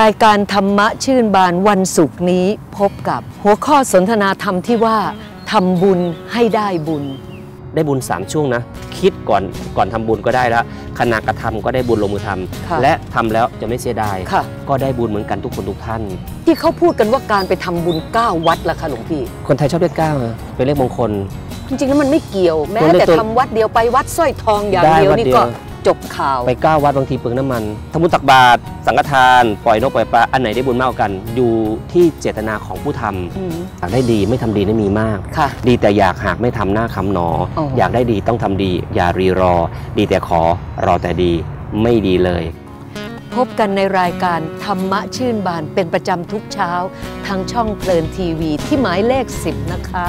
รายการธรรมะชื่นบานวันศุกร์นี้พบกับหัวข้อสนทนาธรรมที่ว่าทำบุญให้ได้บุญ ได้บุญสามช่วงนะ คิดก่อนก่อนทำบุญก็ได้แล้วขณะกระทำก็ได้บุญลงมือทำค่ะและทำแล้วจะไม่เสียดายค่ะก็ได้บุญเหมือนกันทุกคนทุกท่าน ที่เขาพูดกันว่าการไปทำบุญ 9 วัดล่ะคะหลวงพี่ คนไทยชอบเลขเก้านะเป็นเลขมงคลจริงๆแล้วมันไม่เกี่ยวแม้ตัวเลขแต่ตัวทำวัดเดียวไปวัดสร้อยทองอย่างได้เดียววัดนี่เดียวก็ จบข่าวไปเก้าวัดบางทีเปลืองน้ำมันทำบุญตักบาตรสังฆทาน ปล่อยนกปล่อยปลาอันไหนได้บุญมากกว่ากัน อยู่ที่เจตนาของผู้ทำอืมอยากได้ดีไม่ทำดีได้มีมากค่ะดีแต่อยากหากไม่ทำหน้าคำหนออ๋ออยากได้ดีต้องทำดี อย่ารีรอ ดีแต่ขอรอแต่ดีไม่ดีเลย พบกันในรายการธรรมะชื่นบานเป็นประจำทุกเช้า ทางช่องเพลินทีวีที่หมายเลข 10 นะคะ